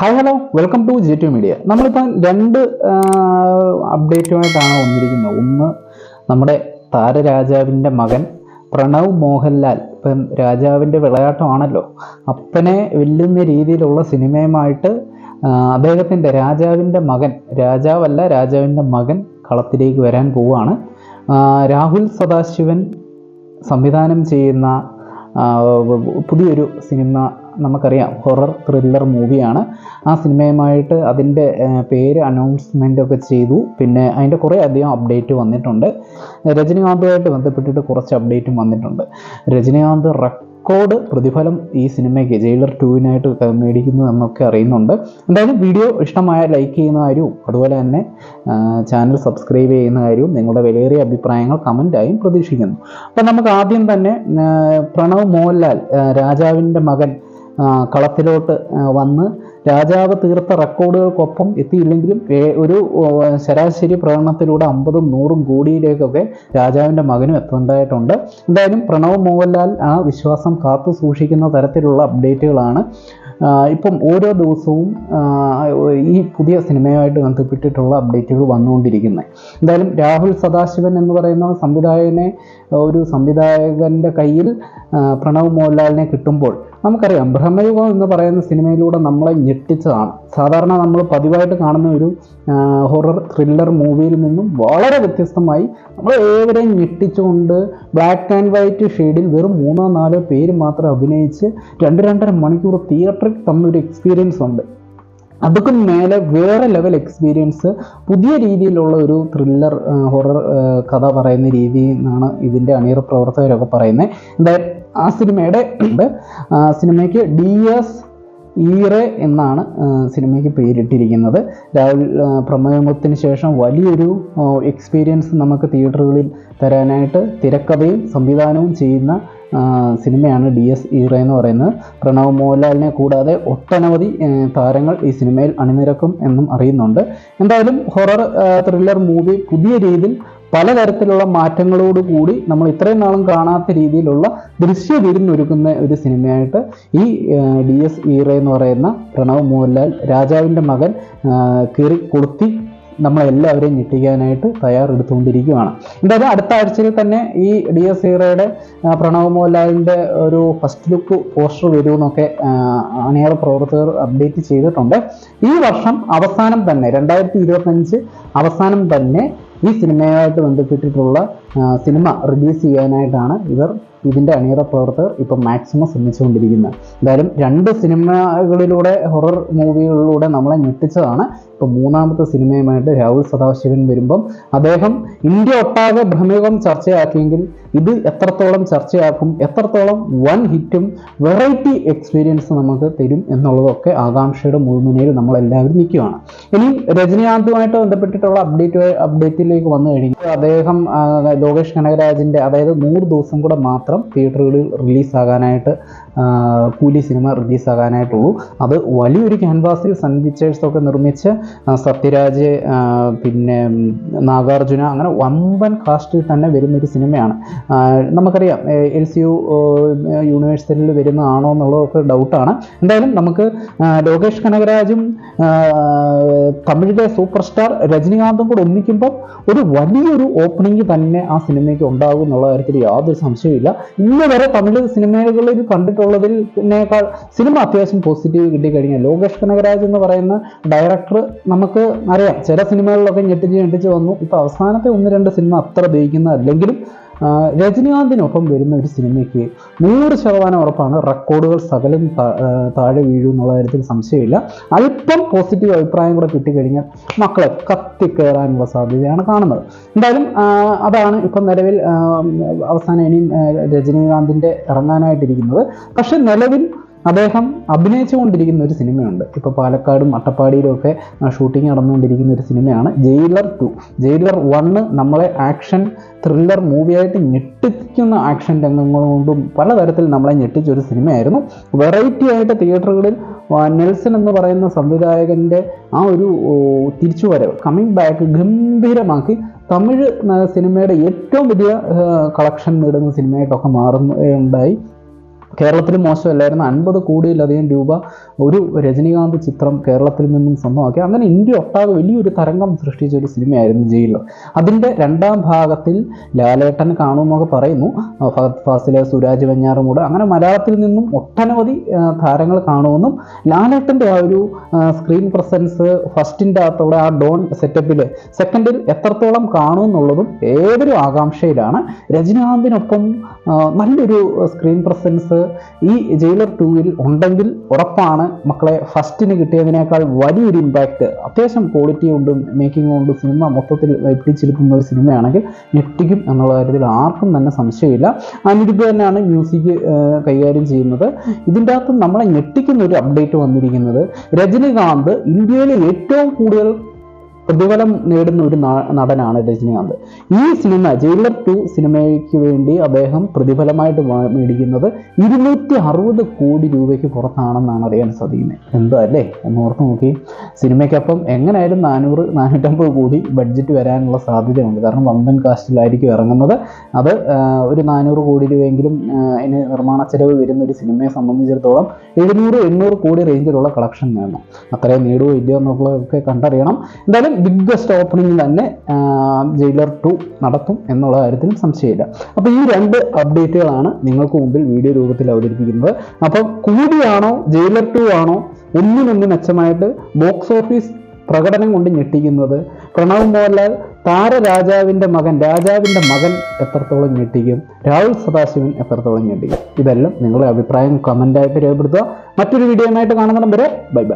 Hi hello welcome to G T media നമ്മളിപ്പം രണ്ട് അപ്ഡേറ്റുമായിട്ടാണ് വന്നിരിക്കുന്നത്. ഒന്ന് നമ്മുടെ താരരാജാവിന്റെ മകൻ പ്രണവ് മോഹൻലാൽ. ഇപ്പം രാജാവിന്റെ വിളയാട്ടമാണല്ലോ. അപ്പനെ വെല്ലുന്ന രീതിയിലുള്ള സിനിമയുമായിട്ട് അദ്ദേഹത്തിന്റെ രാജാവിന്റെ മകൻ രാജാവല്ല രാജാവിന്റെ മകൻ കളത്തിലേക്ക് വരാൻ പോവുകയാണ് രാഹുൽ സദാശിവൻ സംവിധാനം ചെയ്യുന്ന പുതിയൊരു സിനിമ നമുക്കറിയാം. ഹൊറർ ത്രില്ലർ മൂവിയാണ് ആ സിനിമയുമായിട്ട് അതിന്റെ പേര് അനൗൺസ്മെന്റ് ഒക്കെ ചെയ്തു. പിന്നെ അതിന്റെ കുറേ അധികം അപ്ഡേറ്റ് വന്നിട്ടുണ്ട്. രജനീകാന്തുമായിട്ട് ബന്ധപ്പെട്ടിട്ട് കുറച്ച് അപ്ഡേറ്റും വന്നിട്ടുണ്ട്. രജനീകാന്ത് റെക്കോർഡ് പ്രതിഫലം ഈ സിനിമയ്ക്ക് ജയിലർ ടൂവിനായിട്ട് മേടിക്കുന്നു എന്നൊക്കെ അറിയുന്നുണ്ട്. എന്തായാലും വീഡിയോ ഇഷ്ടമായ ലൈക്ക് ചെയ്യുന്ന കാര്യവും അതുപോലെ തന്നെ ചാനൽ സബ്സ്ക്രൈബ് ചെയ്യുന്ന കാര്യവും നിങ്ങളുടെ വിലയേറിയ അഭിപ്രായങ്ങൾ കമന്റായും പ്രതീക്ഷിക്കുന്നു. അപ്പം നമുക്ക് ആദ്യം തന്നെ പ്രണവ് മോഹൻലാൽ രാജാവിന്റെ മകൻ കളത്തിലോട്ട് വന്ന് രാജാവ് തീർത്ത റെക്കോർഡുകൾക്കൊപ്പം എത്തിയില്ലെങ്കിലും ഒരു ശരാശരി പ്രകടനത്തിലൂടെ അമ്പതും നൂറും കോടിയിലേക്കൊക്കെ രാജാവിന്റെ മകനും എത്തേണ്ടതായിട്ടുണ്ട് എന്തായാലും പ്രണവ് മോഹൻലാൽ ആ വിശ്വാസം കാത്തു സൂക്ഷിക്കുന്ന തരത്തിലുള്ള അപ്ഡേറ്റുകളാണ്. ഇപ്പം ഓരോ ദിവസവും ഈ പുതിയ സിനിമയുമായിട്ട് ബന്ധപ്പെട്ടിട്ടുള്ള അപ്ഡേറ്റുകൾ വന്നുകൊണ്ടിരിക്കുന്നത് എന്തായാലും രാഹുൽ സദാശിവൻ എന്ന് പറയുന്ന സംവിധായകനെ ഒരു സംവിധായകന്റെ കയ്യിൽ പ്രണവ് മോഹൻലാലിനെ കിട്ടുമ്പോൾ നമുക്കറിയാം ബ്രഹ്മയുഗം എന്ന് പറയുന്ന സിനിമയിലൂടെ നമ്മളെ ഞെട്ടിച്ചതാണ്. സാധാരണ നമ്മൾ പതിവായിട്ട് കാണുന്ന ഒരു ഹൊറർ ത്രില്ലർ മൂവിയിൽ നിന്നും വളരെ വ്യത്യസ്തമായി നമ്മൾ ഏവരെയും ഞെട്ടിച്ചുകൊണ്ട് ബ്ലാക്ക് ആൻഡ് വൈറ്റ് ഷെയ്ഡിൽ വെറും മൂന്നോ നാലോ പേര് മാത്രം അഭിനയിച്ച് രണ്ട് രണ്ടര മണിക്കൂർ തിയേറ്ററിൽ തന്നൊരു എക്സ്പീരിയൻസ് ഉണ്ട്. അതൊക്കെ മേലെ വേറെ ലെവൽ എക്സ്പീരിയൻസ് പുതിയ രീതിയിലുള്ള ഒരു ത്രില്ലർ ഹൊറർ കഥ പറയുന്ന രീതി എന്നാണ് ഇതിന്റെ അണിയറ പ്രവർത്തകരൊക്കെ പറയുന്നത്. എന്തായാലും ആ സിനിമയുടെ സിനിമയ്ക്ക് ഡി എസ് ഈറെ എന്നാണ് സിനിമയ്ക്ക് പേരിട്ടിരിക്കുന്നത്. രാഹുൽ പ്രമേഹത്തിന് ശേഷം വലിയൊരു എക്സ്പീരിയൻസ് നമുക്ക് തിയേറ്ററുകളിൽ തരാനായിട്ട് തിരക്കഥയും സംവിധാനവും ചെയ്യുന്ന സിനിമയാണ് ഡി എസ് ഈറ എന്ന് പറയുന്നത്. പ്രണവ് മോഹൻലാലിനെ കൂടാതെ ഒട്ടനവധി താരങ്ങൾ ഈ സിനിമയിൽ അണിനിരക്കും എന്നും അറിയുന്നുണ്ട്. എന്തായാലും ഹൊറർ ത്രില്ലർ മൂവി പുതിയ രീതിയിൽ പലതരത്തിലുള്ള മാറ്റങ്ങളോടുകൂടി നമ്മൾ ഇത്രയും നാളും കാണാത്ത രീതിയിലുള്ള ദൃശ്യ വിരുന്നൊരുക്കുന്ന ഒരു സിനിമയായിട്ട് ഈ ഡി എസ് ഈറ എന്ന് പറയുന്ന പ്രണവ് മോഹൻലാൽ രാജാവിന്റെ മകൻ കീറി കൊളുത്തി നമ്മളെല്ലാവരെയും ഞെട്ടിക്കാനായിട്ട് തയ്യാറെടുത്തുകൊണ്ടിരിക്കുകയാണ്. എന്തായാലും അടുത്ത ആഴ്ചയിൽ തന്നെ ഈ ഡി എസ് ഈറയുടെ ആ, പ്രണവ് മോഹൻലാലിന്റെ ഒരു ഫസ്റ്റ് ലുക്ക് പോസ്റ്റർ വരുമെന്നൊക്കെ അണിയറ പ്രവർത്തകർ അപ്ഡേറ്റ് ചെയ്തിട്ടുണ്ട്. ഈ വർഷം അവസാനം തന്നെ രണ്ടായിരത്തി അവസാനം തന്നെ ഈ സിനിമയുമായിട്ട് ബന്ധപ്പെട്ടിട്ടുള്ള സിനിമ റിലീസ് ചെയ്യാനായിട്ടാണ് ഇവർ ഇതിന്റെ അണിയറ പ്രവർത്തകർ ഇപ്പം മാക്സിമം ശ്രമിച്ചുകൊണ്ടിരിക്കുന്നത്. എന്തായാലും രണ്ട് സിനിമകളിലൂടെ ഹൊറർ മൂവികളിലൂടെ നമ്മളെ ഞെട്ടിച്ചതാണ്. ഇപ്പോൾ മൂന്നാമത്തെ സിനിമയുമായിട്ട് രാഹുൽ സദാശിവൻ വരുമ്പം അദ്ദേഹം ഇന്ത്യ ഒട്ടാകെ ഭ്രമികം ചർച്ചയാക്കിയെങ്കിൽ ഇത് എത്രത്തോളം ചർച്ചയാക്കും എത്രത്തോളം വൺ ഹിറ്റും വെറൈറ്റി എക്സ്പീരിയൻസ് നമുക്ക് തരും എന്നുള്ളതൊക്കെ ആകാംക്ഷയുടെ മുഴുമുനയിൽ നമ്മളെല്ലാവരും നിൽക്കുകയാണ്. ഇനി രജനീകാന്തുമായിട്ട് ബന്ധപ്പെട്ടിട്ടുള്ള അപ്ഡേറ്റ് അപ്ഡേറ്റിലേക്ക് വന്നു കഴിഞ്ഞാൽ അദ്ദേഹം ലോകേഷ് കനകരാജിന്റെ അതായത് നൂറ് ദിവസം കൂടെ മാത്രം തിയേറ്ററുകളിൽ റിലീസാകാനായിട്ട് കൂലി സിനിമ റിലീസാകാനായിട്ടുള്ളൂ അത് വലിയൊരു ക്യാൻവാസിൽ സൺ പിക്ചേഴ്സൊക്കെ നിർമ്മിച്ച് സത്യരാജ് പിന്നെ നാഗാർജുന അങ്ങനെ വമ്പൻ കാസ്റ്റിൽ തന്നെ വരുന്നൊരു സിനിമയാണ്. നമുക്കറിയാം എൽ സി യു യൂണിവേഴ്സിറ്റിയിൽ വരുന്നതാണോ എന്നുള്ളതൊക്കെ ഡൗട്ടാണ്. എന്തായാലും നമുക്ക് ലോകേഷ് കനകരാജും തമിഴിലെ സൂപ്പർ സ്റ്റാർ രജനീകാന്തും കൂടെ ഒന്നിക്കുമ്പോൾ ഒരു വലിയൊരു ഓപ്പണിംഗ് തന്നെ ആ സിനിമയ്ക്ക് ഉണ്ടാകും എന്നുള്ള കാര്യത്തിൽ യാതൊരു സംശയമില്ല ഇന്ന് വരെ തമിഴ് സിനിമകളിൽ കണ്ടിട്ടുള്ളതിനേക്കാൾ സിനിമ അത്യാവശ്യം പോസിറ്റീവ് കിട്ടിക്കഴിഞ്ഞാൽ ലോകേഷ് കനകരാജ് എന്ന് പറയുന്ന ഡയറക്ടർ നമുക്ക് അറിയാം. ചില സിനിമകളിലൊക്കെ ഞെട്ടിച്ച് ഞെട്ടിച്ച് വന്നു. ഇപ്പോൾ അവസാനത്തെ ഒന്ന് രണ്ട് സിനിമ അത്ര ഉപയോഗിക്കുന്നതല്ലെങ്കിലും ആ, രജനീകാന്തിനൊപ്പം വരുന്ന ഒരു സിനിമയ്ക്ക് നൂറ് ശതമാനം ഉറപ്പാണ് റെക്കോർഡുകൾ സകലം താഴെ വീഴും എന്നുള്ള കാര്യത്തിൽ സംശയമില്ല. അല്പം പോസിറ്റീവ് അഭിപ്രായം കൂടെ കിട്ടിക്കഴിഞ്ഞാൽ മക്കളെ കത്തിക്കയറാനുള്ള സാധ്യതയാണ് കാണുന്നത്. എന്തായാലും അതാണ് ഇപ്പം നിലവിൽ അവസാനം ഇനിയും രജനീകാന്തിന്റെ ഇറങ്ങാനായിട്ടിരിക്കുന്നത്. പക്ഷെ നിലവിൽ അദ്ദേഹം അഭിനയിച്ചുകൊണ്ടിരിക്കുന്ന ഒരു സിനിമയുണ്ട്. ഇപ്പോൾ പാലക്കാടും അട്ടപ്പാടിയിലും ഒക്കെ ഷൂട്ടിംഗ് നടന്നുകൊണ്ടിരിക്കുന്ന ഒരു സിനിമയാണ് ജയിലർ ടു. ജയിലർ വണ്ണ് നമ്മളെ ആക്ഷൻ ത്രില്ലർ മൂവിയായിട്ട് ഞെട്ടിക്കുന്ന ആക്ഷൻ രംഗങ്ങൾ കൊണ്ടും പലതരത്തിൽ നമ്മളെ ഞെട്ടിച്ച ഒരു സിനിമയായിരുന്നു. വെറൈറ്റി ആയിട്ട് തിയേറ്ററുകളിൽ നെൽസൺ എന്ന് പറയുന്ന സംവിധായകന്റെ ആ ഒരു തിരിച്ചുവരവ് കമ്മിങ് ബാക്ക് ഗംഭീരമാക്കി തമിഴ് സിനിമയുടെ ഏറ്റവും വലിയ കളക്ഷൻ നേടുന്ന സിനിമയായിട്ടൊക്കെ മാറുന്നുണ്ടായി കേരളത്തിൽ മോശമല്ലായിരുന്നു. അൻപത് കോടിയിലധികം രൂപ ഒരു രജനീകാന്ത് ചിത്രം കേരളത്തിൽ നിന്നും സ്വന്തമാക്കി. അങ്ങനെ ഇന്ത്യ ഒട്ടാകെ വലിയൊരു തരംഗം സൃഷ്ടിച്ച ഒരു സിനിമയായിരുന്നു ജയിലർ അതിന്റെ രണ്ടാം ഭാഗത്തിൽ ലാലേട്ടൻ കാണുമെന്നൊക്കെ പറയുന്നു. ഫഹദ് ഫാസിലെ സുരാജ് വെഞ്ഞാറുമൂട് അങ്ങനെ മലയാളത്തിൽ നിന്നും ഒട്ടനവധി താരങ്ങൾ കാണുമെന്നും ലാലേട്ടന്റെ ആ ഒരു സ്ക്രീൻ പ്രസൻസ് ഫസ്റ്റിന്റെ അകത്തോടെ ആ ഡോൺ സെറ്റപ്പിൽ സെക്കൻഡിൽ എത്രത്തോളം കാണുമെന്നുള്ളതും ഏതൊരു ആകാംക്ഷയിലാണ്. രജനീകാന്തിനൊപ്പം നല്ലൊരു സ്ക്രീൻ പ്രസൻസ് ഈ ജയിലർ ടൂവിൽ ഉണ്ടെങ്കിൽ ഉറപ്പാണ് മക്കളെ ഫസ്റ്റിന് കിട്ടിയതിനേക്കാൾ വലിയൊരു ഇമ്പാക്റ്റ് അത്യാവശ്യം ക്വാളിറ്റി കൊണ്ടും മേക്കിംഗ് കൊണ്ടും സിനിമ മൊത്തത്തിൽ പിടിച്ചെടുക്കുന്ന ഒരു സിനിമയാണെങ്കിൽ ഞെട്ടിക്കും എന്നുള്ള കാര്യത്തിൽ ആർക്കും തന്നെ സംശയമില്ല. അനിരുദ്ധ തന്നെയാണ് മ്യൂസിക് കൈകാര്യം ചെയ്യുന്നത്. ഇതിന്റെ അകത്ത് നമ്മളെ ഞെട്ടിക്കുന്ന ഒരു അപ്ഡേറ്റ് വന്നിരിക്കുന്നത്. രജനീകാന്ത് ഇന്ത്യയിലെ ഏറ്റവും കൂടുതൽ പ്രതിഫലം നേടുന്ന ഒരു നടനാണ് രജനീകാന്ത് ഈ സിനിമ ജയിലർ ടു സിനിമയ്ക്ക് വേണ്ടി അദ്ദേഹം പ്രതിഫലമായിട്ട് മേടിക്കുന്നത് ഇരുന്നൂറ്റി അറുപത് കോടി രൂപയ്ക്ക് പുറത്താണെന്നാണ് അറിയാൻ സാധിക്കുന്നത്. എന്താ അല്ലേ? ഒന്ന് ഓർത്ത് നോക്കി. സിനിമയ്ക്കപ്പം എങ്ങനെയായാലും നാനൂറ് നാനൂറ്റമ്പത് കോടി ബഡ്ജറ്റ് വരാനുള്ള സാധ്യതയുണ്ട്. കാരണം വമ്പൻ കാസ്റ്റിലായിരിക്കും ഇറങ്ങുന്നത്. അത് ഒരു നാനൂറ് കോടി രൂപയെങ്കിലും അതിന് നിർമ്മാണ ചെലവ് വരുന്ന ഒരു സിനിമയെ സംബന്ധിച്ചിടത്തോളം എഴുന്നൂറ് എണ്ണൂറ് കോടി റേഞ്ചിലുള്ള കളക്ഷൻ വേണം. അത്രയും നേടുകയോ ഇല്ലയോ എന്നുള്ളതൊക്കെ കണ്ടറിയണം. എന്തായാലും ബിഗ്ഗസ്റ്റ് ഓപ്പണിംഗ് തന്നെ ജയിലർ ടു നടത്തും എന്നുള്ള കാര്യത്തിൽ സംശയമില്ല. അപ്പോൾ ഈ രണ്ട് അപ്ഡേറ്റുകളാണ് നിങ്ങൾക്ക് മുമ്പിൽ വീഡിയോ രൂപത്തിൽ അവതരിപ്പിക്കുന്നത്. അപ്പോൾ കൂടിയാണോ ജയിലർ ടു ആണോ ഒന്നിനൊന്ന് മെച്ചമായിട്ട് ബോക്സ് ഓഫീസ് പ്രകടനം കൊണ്ട് ഞെട്ടിക്കുന്നത്? പ്രണവ് മോഹൻലാൽ താരരാജാവിന്റെ മകൻ രാജാവിന്റെ മകൻ എത്രത്തോളം ഞെട്ടിക്കും? രാഹുൽ സദാശിവൻ എത്രത്തോളം ഞെട്ടിക്കും? ഇതെല്ലാം നിങ്ങളുടെ അഭിപ്രായം കമന്റായിട്ട് രേഖപ്പെടുത്തുക. മറ്റൊരു വീഡിയോയുമായിട്ട് കാണുന്നിടം വരെ ബൈ ബൈ